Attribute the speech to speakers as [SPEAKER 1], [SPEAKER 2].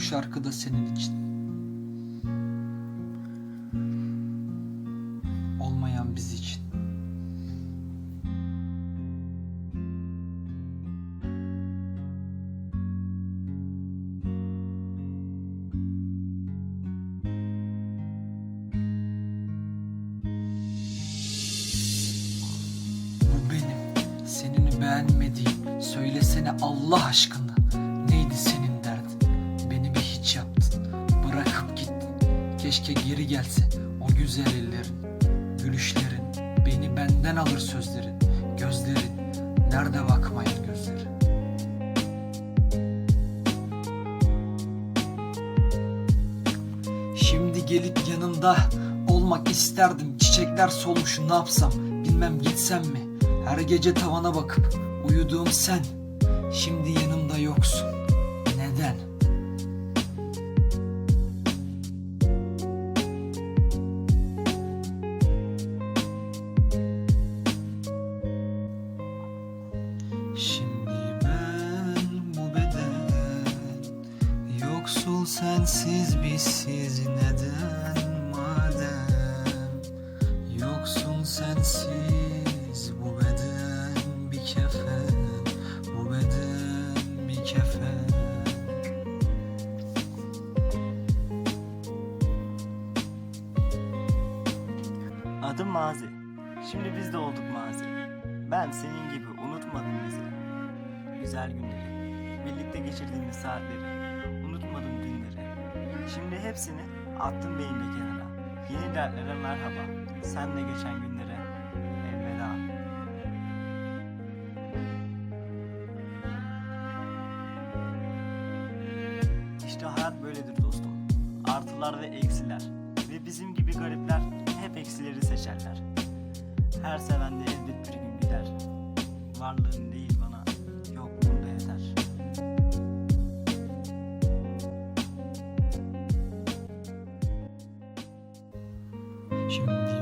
[SPEAKER 1] şarkı da senin için. Olmayan biz için. Bu beğenmediğim. Söylesene Allah aşkına. Neydi senin Keşke geri gelse o güzel ellerin. Gülüşlerin. Beni benden alır sözlerin. Gözlerin. Nerede bakmayan gözlerin? Şimdi gelip yanında olmak isterdim. Çiçekler solmuş ne yapsam bilmem gitsem mi? Her gece tavana bakıp uyuduğum sen. Şimdi yanımda yoksun. Neden? Sensiz bizsiz neden madem Yoksun sensiz bu beden bir kefen Bu beden bir kefen
[SPEAKER 2] Adım Mazi. Şimdi biz de olduk Mazi. Ben senin gibi unutmadım bizi. Güzel günleri, birlikte geçirdiğimiz saatleri. Şimdi hepsini attım beyimde kenara. Yeni dertlere merhaba. Senle geçen günlere elveda. İşte hayat böyledir dostum. Artılar ve eksiler. Ve bizim gibi garipler hep eksileri seçerler. Her seven de elbet bir gün gider. Varlığın değil 兄弟